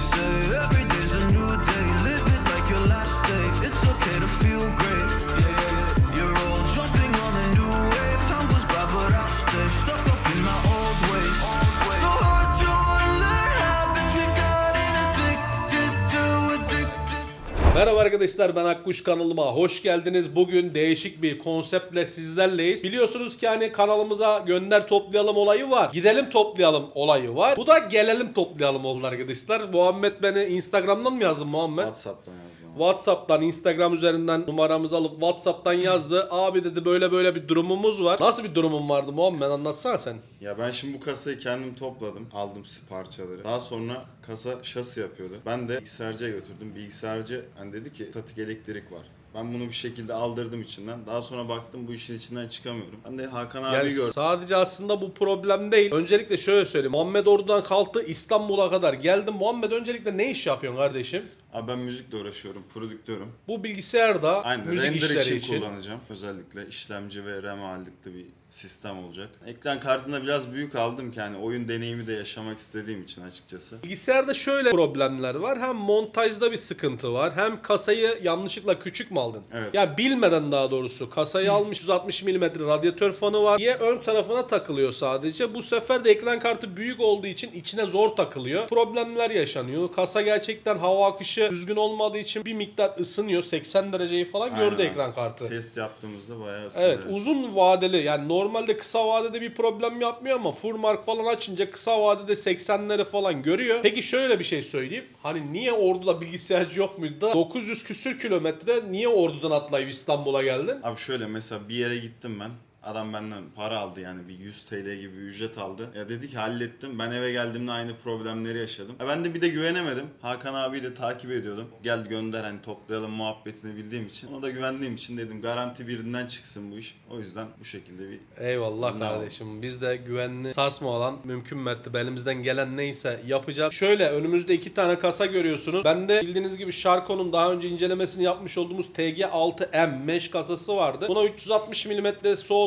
say every day. Merhaba arkadaşlar ben Akkuş kanalıma hoş geldiniz. Bugün değişik bir konseptle sizlerleyiz. Biliyorsunuz ki hani kanalımıza gönder toplayalım olayı var. Gidelim toplayalım olayı var. Bu da gelelim toplayalım oldu arkadaşlar. Muhammed beni Instagram'dan mı yazdın Muhammed? WhatsApp'tan yazdım. WhatsApp'tan, Instagram üzerinden numaramızı alıp WhatsApp'tan yazdı. Abi dedi böyle böyle bir durumumuz var. Nasıl bir durumun vardı Muhammed anlatsana sen. Ya ben şimdi bu kasayı kendim topladım. Aldım parçaları. Daha sonra kasa şasi yapıyordu. Ben de bilgisayarcıya götürdüm. Bilgisayarcı hani dedi ki statik elektrik var. Ben bunu bir şekilde aldırdım içinden. Daha sonra baktım bu işin içinden çıkamıyorum. Ben de Hakan abi Yani gördüm. sadece aslında bu problem değil. Öncelikle şöyle söyleyeyim. Muhammed oradan kalktı İstanbul'a kadar geldim. Muhammed öncelikle ne iş yapıyorsun kardeşim? Abi ben müzikle uğraşıyorum. Prodüktörüm. Bu bilgisayarda Aynen müzik render işleri için, için. kullanacağım. Özellikle işlemci ve RAM ağırlıklı bir sistem olacak. Ekran kartını biraz büyük aldım ki hani oyun deneyimi de yaşamak istediğim için açıkçası. Bilgisayarda şöyle problemler var. Hem montajda bir sıkıntı var. Hem kasayı yanlışlıkla küçük mü aldın? Evet. Ya bilmeden daha doğrusu kasayı almış 160 mm radyatör fanı var. Diye ön tarafına takılıyor sadece. Bu sefer de ekran kartı büyük olduğu için içine zor takılıyor. Problemler yaşanıyor. Kasa gerçekten hava akışı düzgün olmadığı için bir miktar ısınıyor. 80 dereceyi falan gördü Aynen. ekran kartı. Test yaptığımızda bayağı ısındı. Evet uzun vadeli yani normalde kısa vadede bir problem yapmıyor ama full mark falan açınca kısa vadede 80'leri falan görüyor. Peki şöyle bir şey söyleyeyim. Hani niye Ordu'da bilgisayarcı yok muydu da 900 küsür kilometre niye Ordu'dan atlayıp İstanbul'a geldin? Abi şöyle mesela bir yere gittim ben. Adam benden para aldı yani bir 100 TL gibi bir ücret aldı. Ya dedi ki hallettim. Ben eve geldiğimde aynı problemleri yaşadım. Ya ben de bir de güvenemedim. Hakan abiyi de takip ediyordum. Gel gönder hani toplayalım muhabbetini bildiğim için. Ona da güvendiğim için dedim garanti birinden çıksın bu iş. O yüzden bu şekilde bir Eyvallah Ne kardeşim. Biz de güvenli sarsmadan mümkün mertebe elimizden gelen neyse yapacağız. Şöyle önümüzde iki tane kasa görüyorsunuz. Ben de bildiğiniz gibi Sharko'nun daha önce incelemesini yapmış olduğumuz TG6M mesh kasası vardı. Buna 360 mm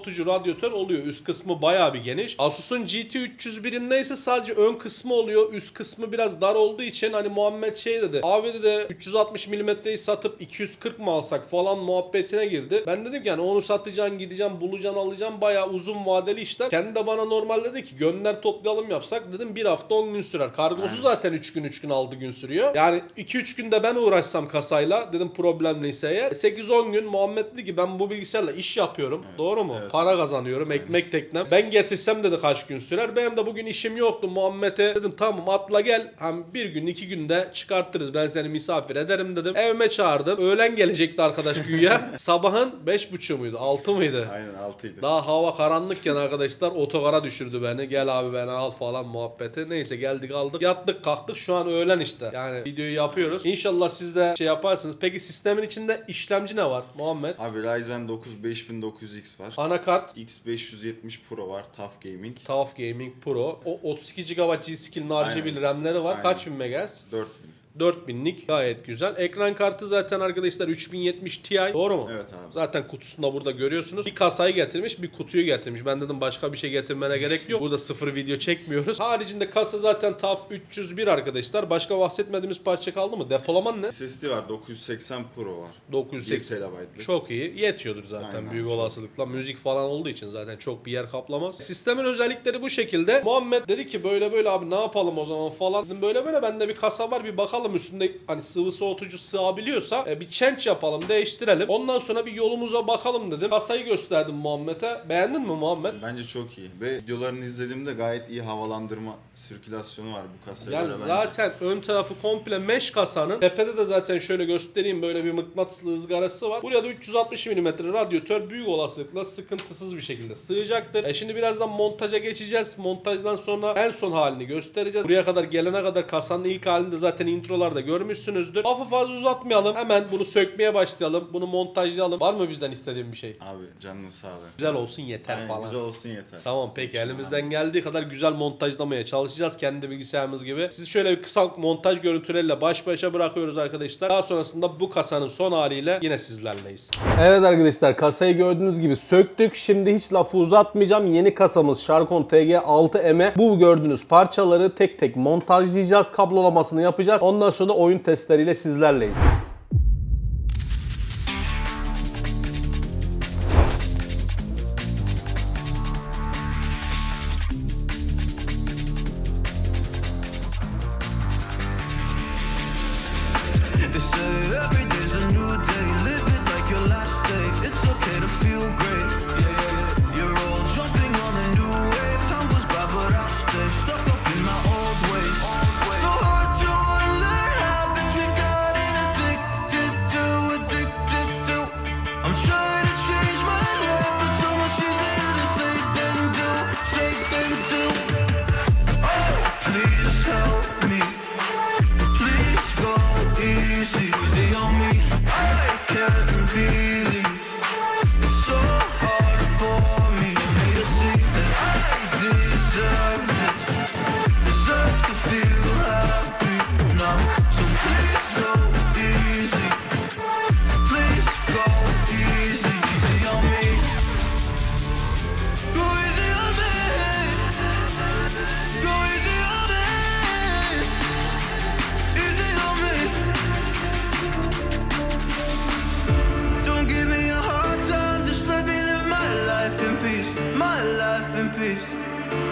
soğutucu radyatör oluyor. Üst kısmı bayağı bir geniş. Asus'un GT 301'inde ise sadece ön kısmı oluyor. Üst kısmı biraz dar olduğu için hani Muhammed şey dedi. Abi dedi 360 mm'yi satıp 240 mı alsak falan muhabbetine girdi. Ben dedim ki yani onu satacaksın gideceğim bulacaksın alacaksın bayağı uzun vadeli işler. Kendi de bana normal dedi ki gönder toplayalım yapsak dedim bir hafta 10 gün sürer. Kargosu zaten 3 gün 3 gün 6 gün sürüyor. Yani 2-3 günde ben uğraşsam kasayla dedim problemliyse eğer 8-10 gün Muhammed dedi ki ben bu bilgisayarla iş yapıyorum. Doğru mu? evet. Para kazanıyorum. Ekmek teknem. Ben getirsem dedi kaç gün sürer. Benim de bugün işim yoktu. Muhammed'e dedim tamam atla gel. Hem bir gün iki günde çıkartırız. Ben seni misafir ederim dedim. Evime çağırdım. Öğlen gelecekti arkadaş güya. Sabahın 5.30 muydu? 6 mıydı? aynen altıydı. Daha hava karanlıkken arkadaşlar otogara düşürdü beni. Gel abi beni al falan muhabbeti. Neyse geldik aldık. Yattık kalktık şu an öğlen işte. Yani videoyu yapıyoruz. İnşallah siz de şey yaparsınız. Peki sistemin içinde işlemci ne var Muhammed? Abi Ryzen 9 5900X var. Anakart X570 Pro var. Tough Gaming. TUF Gaming Pro. O 32 GB G-Skill RGB Aynen. RAM'leri var. Aynen. Kaç bin megahertz? 4000. 4000'lik gayet güzel. Ekran kartı zaten arkadaşlar 3070 Ti. Doğru mu? Evet abi. Zaten kutusunda burada görüyorsunuz. Bir kasayı getirmiş, bir kutuyu getirmiş. Ben dedim başka bir şey getirmene gerek yok. Burada sıfır video çekmiyoruz. Haricinde kasa zaten TUF 301 arkadaşlar. Başka bahsetmediğimiz parça kaldı mı? Depolaman ne? SSD var 980 Pro var. 1 980. TB'lık. Çok iyi. Yetiyordur zaten Aynen, büyük olasılıkla. Müzik falan olduğu için zaten çok bir yer kaplamaz. Sistemin özellikleri bu şekilde. Muhammed dedi ki böyle böyle abi ne yapalım o zaman falan. Dedim böyle böyle bende bir kasa var bir bakalım üstünde hani sıvı soğutucu sığabiliyorsa e, bir change yapalım değiştirelim. Ondan sonra bir yolumuza bakalım dedim. Kasayı gösterdim Muhammed'e. Beğendin mi Muhammed? Bence çok iyi. Ve videolarını izlediğimde gayet iyi havalandırma sirkülasyonu var bu kasaya Yani göre bence. zaten ön tarafı komple mesh kasanın. Tepede de zaten şöyle göstereyim böyle bir mıknatıslı ızgarası var. Buraya da 360 mm radyatör büyük olasılıkla sıkıntısız bir şekilde sığacaktır. E şimdi birazdan montaja geçeceğiz. Montajdan sonra en son halini göstereceğiz. Buraya kadar gelene kadar kasanın ilk halinde zaten intro introlarda görmüşsünüzdür. Lafı fazla uzatmayalım. Hemen bunu sökmeye başlayalım. Bunu montajlayalım. Var mı bizden istediğin bir şey? Abi canını sağlık. Güzel olsun yeter Aynen, falan. güzel olsun yeter. Tamam peki için elimizden geldiği kadar güzel montajlamaya çalışacağız kendi bilgisayarımız gibi. Sizi şöyle bir kısa montaj görüntüleriyle baş başa bırakıyoruz arkadaşlar. Daha sonrasında bu kasanın son haliyle yine sizlerleyiz. Evet arkadaşlar kasayı gördüğünüz gibi söktük. Şimdi hiç lafı uzatmayacağım. Yeni kasamız Sharkon TG6M'e bu gördüğünüz parçaları tek tek montajlayacağız. Kablolamasını yapacağız. Ondan sonra da oyun testleriyle sizlerleyiz. In peace.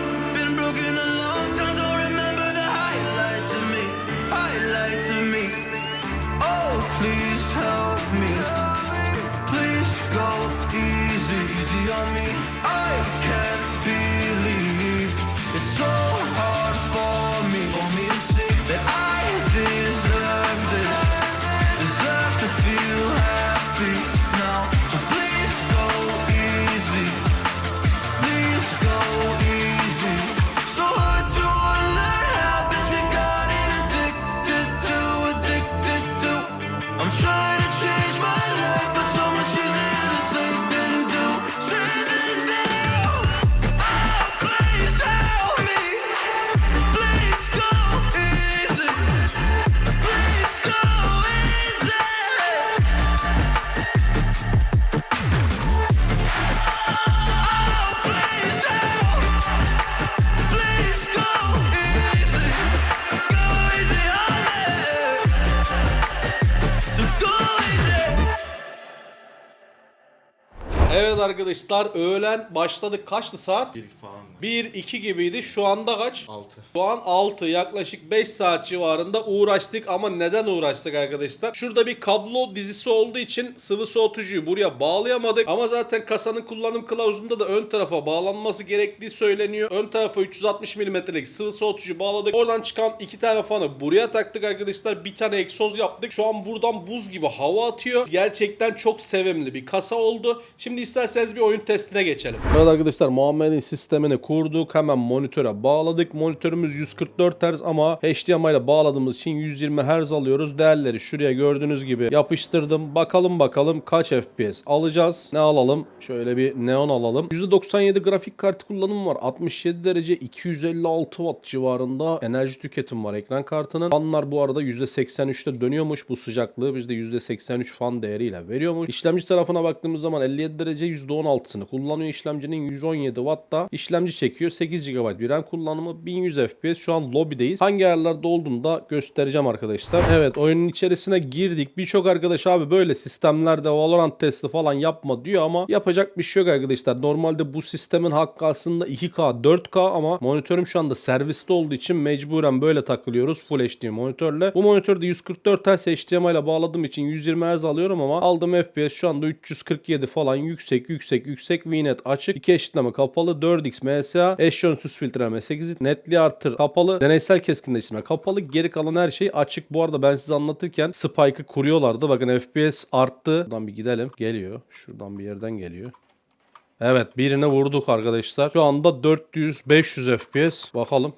Arkadaşlar öğlen başladık. Kaçtı saat? Bir falan. 1-2 gibiydi. Şu anda kaç? 6. Şu an 6 yaklaşık 5 saat civarında uğraştık ama neden uğraştık arkadaşlar? Şurada bir kablo dizisi olduğu için sıvı soğutucuyu buraya bağlayamadık ama zaten kasanın kullanım kılavuzunda da ön tarafa bağlanması gerektiği söyleniyor. Ön tarafa 360 mm'lik sıvı soğutucu bağladık. Oradan çıkan iki tane fanı buraya taktık arkadaşlar. Bir tane egzoz yaptık. Şu an buradan buz gibi hava atıyor. Gerçekten çok sevimli bir kasa oldu. Şimdi isterseniz bir oyun testine geçelim. Evet arkadaşlar Muhammed'in sistemini kurduk. Hemen monitöre bağladık. Monitörümüz 144 Hz ama HDMI ile bağladığımız için 120 Hz alıyoruz. Değerleri şuraya gördüğünüz gibi yapıştırdım. Bakalım bakalım kaç FPS alacağız. Ne alalım? Şöyle bir neon alalım. %97 grafik kartı kullanımı var. 67 derece 256 watt civarında enerji tüketim var ekran kartının. Fanlar bu arada %83'te dönüyormuş. Bu sıcaklığı bizde %83 fan değeriyle veriyormuş. İşlemci tarafına baktığımız zaman 57 derece %16'sını kullanıyor. İşlemcinin 117 watt da işlemci çekiyor. 8 GB bir RAM kullanımı 1100 FPS. Şu an lobideyiz. Hangi ayarlarda olduğunu da göstereceğim arkadaşlar. Evet oyunun içerisine girdik. Birçok arkadaş abi böyle sistemlerde Valorant testi falan yapma diyor ama yapacak bir şey yok arkadaşlar. Normalde bu sistemin hakkı aslında 2K 4K ama monitörüm şu anda serviste olduğu için mecburen böyle takılıyoruz Full HD monitörle. Bu monitörde 144 Hz HDMI ile bağladığım için 120 Hz alıyorum ama aldığım FPS şu anda 347 falan yüksek yüksek yüksek VNet açık. 2 eşitleme kapalı 4x MSA eş yöntüsüz filtreleme 8 netli artır kapalı deneysel keskinleştirme kapalı geri kalan her şey açık. Bu arada ben size anlatırken spike'ı kuruyorlardı. Bakın FPS arttı. Buradan bir gidelim. Geliyor. Şuradan bir yerden geliyor. Evet birine vurduk arkadaşlar. Şu anda 400-500 FPS. Bakalım.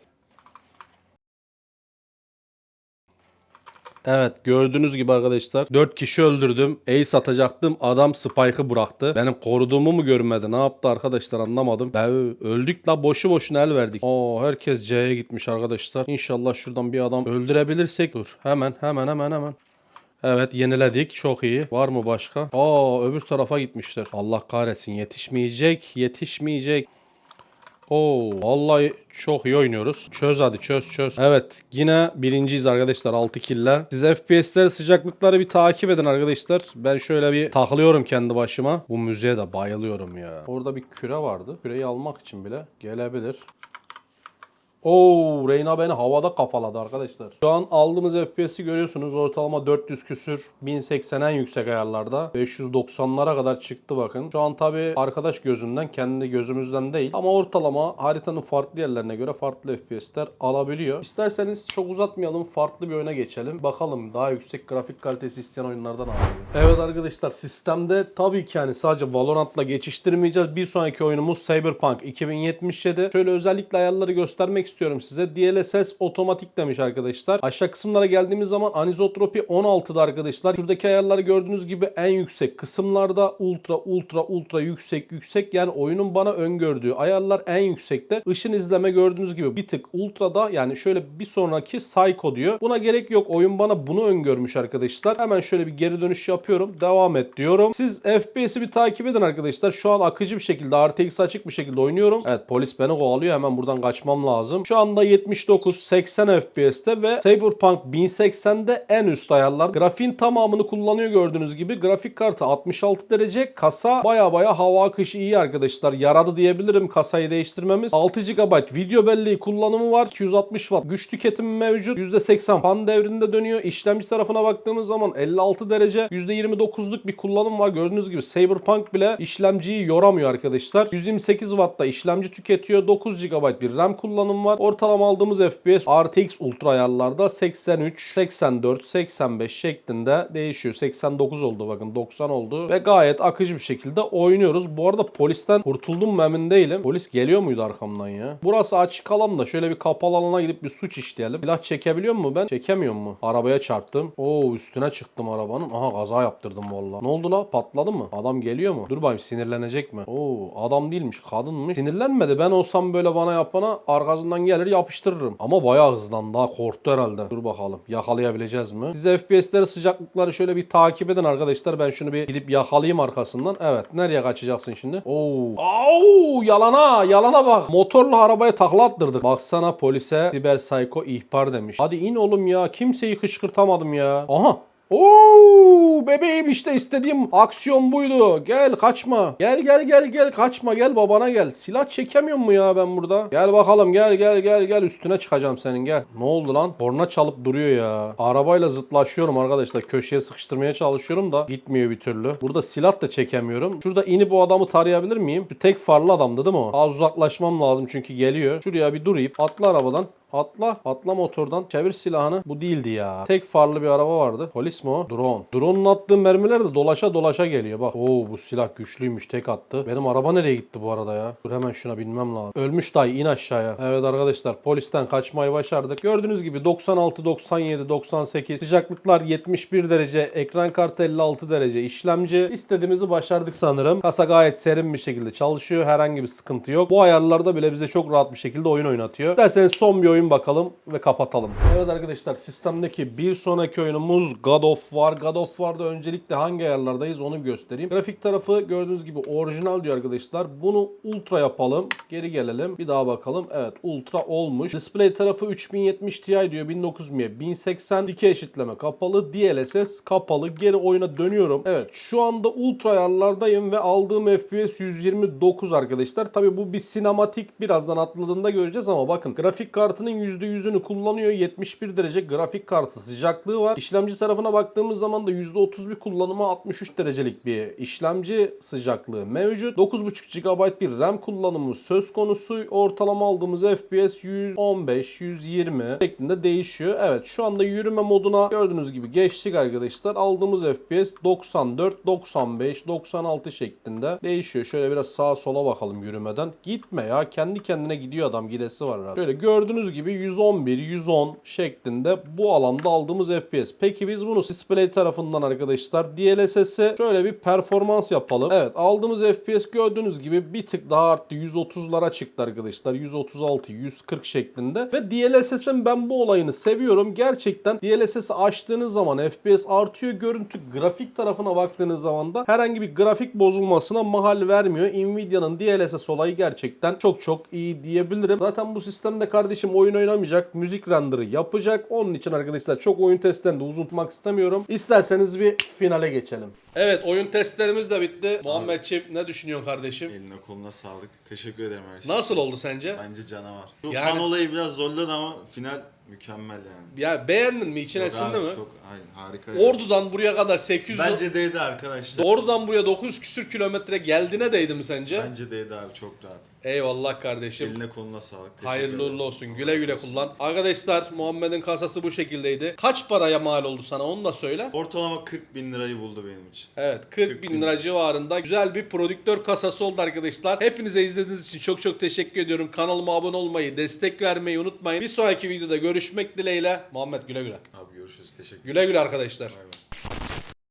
Evet gördüğünüz gibi arkadaşlar 4 kişi öldürdüm. Ace atacaktım. Adam Spike'ı bıraktı. Benim koruduğumu mu görmedi? Ne yaptı arkadaşlar anlamadım. Ben öldük la boşu boşuna el verdik. Oo herkes C'ye gitmiş arkadaşlar. İnşallah şuradan bir adam öldürebilirsek. Dur hemen hemen hemen hemen. Evet yeniledik. Çok iyi. Var mı başka? Aa öbür tarafa gitmişler. Allah kahretsin yetişmeyecek. Yetişmeyecek. Oo vallahi çok iyi oynuyoruz. Çöz hadi çöz çöz. Evet yine birinciyiz arkadaşlar 6 kille. Siz FPS'leri sıcaklıkları bir takip edin arkadaşlar. Ben şöyle bir takılıyorum kendi başıma. Bu müziğe de bayılıyorum ya. Orada bir küre vardı. Küreyi almak için bile gelebilir. Oo, Reyna beni havada kafaladı arkadaşlar. Şu an aldığımız FPS'i görüyorsunuz. Ortalama 400 küsür, 1080 en yüksek ayarlarda. 590'lara kadar çıktı bakın. Şu an tabi arkadaş gözünden, kendi gözümüzden değil. Ama ortalama haritanın farklı yerlerine göre farklı FPS'ler alabiliyor. İsterseniz çok uzatmayalım, farklı bir oyuna geçelim. Bakalım daha yüksek grafik kalitesi isteyen oyunlardan alıyor. Evet arkadaşlar sistemde tabii ki yani sadece Valorant'la geçiştirmeyeceğiz. Bir sonraki oyunumuz Cyberpunk 2077. Şöyle özellikle ayarları göstermek istiyorum size. DLSS otomatik demiş arkadaşlar. Aşağı kısımlara geldiğimiz zaman anizotropi 16'da arkadaşlar. Şuradaki ayarları gördüğünüz gibi en yüksek kısımlarda ultra ultra ultra yüksek yüksek yani oyunun bana öngördüğü ayarlar en yüksekte. Işın izleme gördüğünüz gibi bir tık ultrada yani şöyle bir sonraki Psycho diyor. Buna gerek yok. Oyun bana bunu öngörmüş arkadaşlar. Hemen şöyle bir geri dönüş yapıyorum. Devam et diyorum. Siz FPS'i bir takip edin arkadaşlar. Şu an akıcı bir şekilde RTX açık bir şekilde oynuyorum. Evet polis beni kovalıyor. Hemen buradan kaçmam lazım. Şu anda 79-80 FPS'te ve Cyberpunk 1080'de en üst ayarlar. Grafiğin tamamını kullanıyor gördüğünüz gibi. Grafik kartı 66 derece. Kasa baya baya hava akışı iyi arkadaşlar. Yaradı diyebilirim kasayı değiştirmemiz. 6 GB video belleği kullanımı var. 260 Watt güç tüketimi mevcut. %80 fan devrinde dönüyor. İşlemci tarafına baktığımız zaman 56 derece %29'luk bir kullanım var. Gördüğünüz gibi Cyberpunk bile işlemciyi yoramıyor arkadaşlar. 128 Watt'ta işlemci tüketiyor. 9 GB bir RAM kullanımı var. Ortalama aldığımız FPS RTX Ultra ayarlarda 83, 84, 85 şeklinde değişiyor. 89 oldu bakın 90 oldu ve gayet akıcı bir şekilde oynuyoruz. Bu arada polisten kurtuldum mu emin değilim. Polis geliyor muydu arkamdan ya? Burası açık alan da şöyle bir kapalı alana gidip bir suç işleyelim. Silah çekebiliyor mu ben? Çekemiyor mu? Arabaya çarptım. Oo üstüne çıktım arabanın. Aha kaza yaptırdım valla. Ne oldu la? Patladı mı? Adam geliyor mu? Dur bakayım sinirlenecek mi? Oo adam değilmiş kadınmış. Sinirlenmedi. Ben olsam böyle bana yapana arkasından gelir yapıştırırım. Ama bayağı hızlandı ha korktu herhalde. Dur bakalım yakalayabileceğiz mi? Siz FPS'leri sıcaklıkları şöyle bir takip edin arkadaşlar. Ben şunu bir gidip yakalayayım arkasından. Evet nereye kaçacaksın şimdi? Oo. Au yalana yalana bak. Motorlu arabaya takla attırdık. Baksana polise siber psycho ihbar demiş. Hadi in oğlum ya. Kimseyi kışkırtamadım ya. Aha Oo bebeğim işte istediğim aksiyon buydu. Gel kaçma. Gel gel gel gel kaçma gel babana gel. Silah çekemiyor mu ya ben burada? Gel bakalım gel gel gel gel üstüne çıkacağım senin gel. Ne oldu lan? Korna çalıp duruyor ya. Arabayla zıtlaşıyorum arkadaşlar. Köşeye sıkıştırmaya çalışıyorum da gitmiyor bir türlü. Burada silah da çekemiyorum. Şurada inip o adamı tarayabilir miyim? Şu tek farlı adamdı değil mi o? Az uzaklaşmam lazım çünkü geliyor. Şuraya bir durayım. Atla arabadan. Atla. Atla motordan. Çevir silahını. Bu değildi ya. Tek farlı bir araba vardı. Polis mi o? Drone. Drone'un attığı mermiler de dolaşa dolaşa geliyor. Bak. Oo bu silah güçlüymüş. Tek attı. Benim araba nereye gitti bu arada ya? Dur hemen şuna binmem lazım. Ölmüş dayı in aşağıya. Evet arkadaşlar polisten kaçmayı başardık. Gördüğünüz gibi 96, 97, 98 sıcaklıklar 71 derece. Ekran kartı 56 derece. işlemci istediğimizi başardık sanırım. Kasa gayet serin bir şekilde çalışıyor. Herhangi bir sıkıntı yok. Bu ayarlarda bile bize çok rahat bir şekilde oyun oynatıyor. İsterseniz son bir oyun bakalım ve kapatalım. Evet arkadaşlar sistemdeki bir sonraki oyunumuz God of War. God of War'da öncelikle hangi ayarlardayız onu göstereyim. Grafik tarafı gördüğünüz gibi orijinal diyor arkadaşlar. Bunu ultra yapalım. Geri gelelim. Bir daha bakalım. Evet ultra olmuş. Display tarafı 3070 Ti diyor. 1920'ye 1080 dikey eşitleme kapalı. DLSS kapalı. Geri oyuna dönüyorum. Evet şu anda ultra ayarlardayım ve aldığım FPS 129 arkadaşlar. Tabi bu bir sinematik birazdan atladığında göreceğiz ama bakın grafik kartının %100'ünü kullanıyor. 71 derece grafik kartı sıcaklığı var. İşlemci tarafına baktığımız zaman da %30 bir kullanıma 63 derecelik bir işlemci sıcaklığı mevcut. 9.5 GB bir RAM kullanımı söz konusu. Ortalama aldığımız FPS 115-120 şeklinde değişiyor. Evet şu anda yürüme moduna gördüğünüz gibi geçtik arkadaşlar. Aldığımız FPS 94, 95, 96 şeklinde değişiyor. Şöyle biraz sağa sola bakalım yürümeden. Gitme ya. Kendi kendine gidiyor adam. Gidesi var herhalde. Şöyle gördüğünüz gibi gibi 111, 110 şeklinde bu alanda aldığımız FPS. Peki biz bunu display tarafından arkadaşlar DLSS'e şöyle bir performans yapalım. Evet aldığımız FPS gördüğünüz gibi bir tık daha arttı. 130'lara çıktı arkadaşlar. 136, 140 şeklinde. Ve DLSS'in ben bu olayını seviyorum. Gerçekten DLSS'i açtığınız zaman FPS artıyor. Görüntü grafik tarafına baktığınız zaman da herhangi bir grafik bozulmasına mahal vermiyor. Nvidia'nın DLSS olayı gerçekten çok çok iyi diyebilirim. Zaten bu sistemde kardeşim oyun oynamayacak. Müzik render'ı yapacak. Onun için arkadaşlar çok oyun testlerini de uzun tutmak istemiyorum. İsterseniz bir finale geçelim. Evet oyun testlerimiz de bitti. Muhammedciğim ne düşünüyorsun kardeşim? Eline koluna sağlık. Teşekkür ederim her şey. Nasıl oldu sence? Bence canavar. Bu Yani- fan olayı biraz zorladı ama final mükemmel yani. Ya beğendin mi? İçine Yok sindi abi, mi? Çok hayır, harika. yani. Ordu'dan buraya kadar 800 Bence değdi arkadaşlar. Ordu'dan buraya 900 küsür kilometre geldiğine değdi mi sence? Bence değdi abi çok rahat. Eyvallah kardeşim. Eline koluna sağlık. Teşekkür Hayırlı ederim. uğurlu olsun. Allah Güle güle olsun. kullan. Arkadaşlar Muhammed'in kasası bu şekildeydi. Kaç paraya mal oldu sana onu da söyle. Ortalama 40 bin lirayı buldu benim için. Evet 40, 40 bin bin. lira civarında güzel bir prodüktör kasası oldu arkadaşlar. Hepinize izlediğiniz için çok çok teşekkür ediyorum. Kanalıma abone olmayı, destek vermeyi unutmayın. Bir sonraki videoda görüşmek dileğiyle. Muhammed güle güle. Abi görüşürüz. Teşekkür Güle güle arkadaşlar. Bay.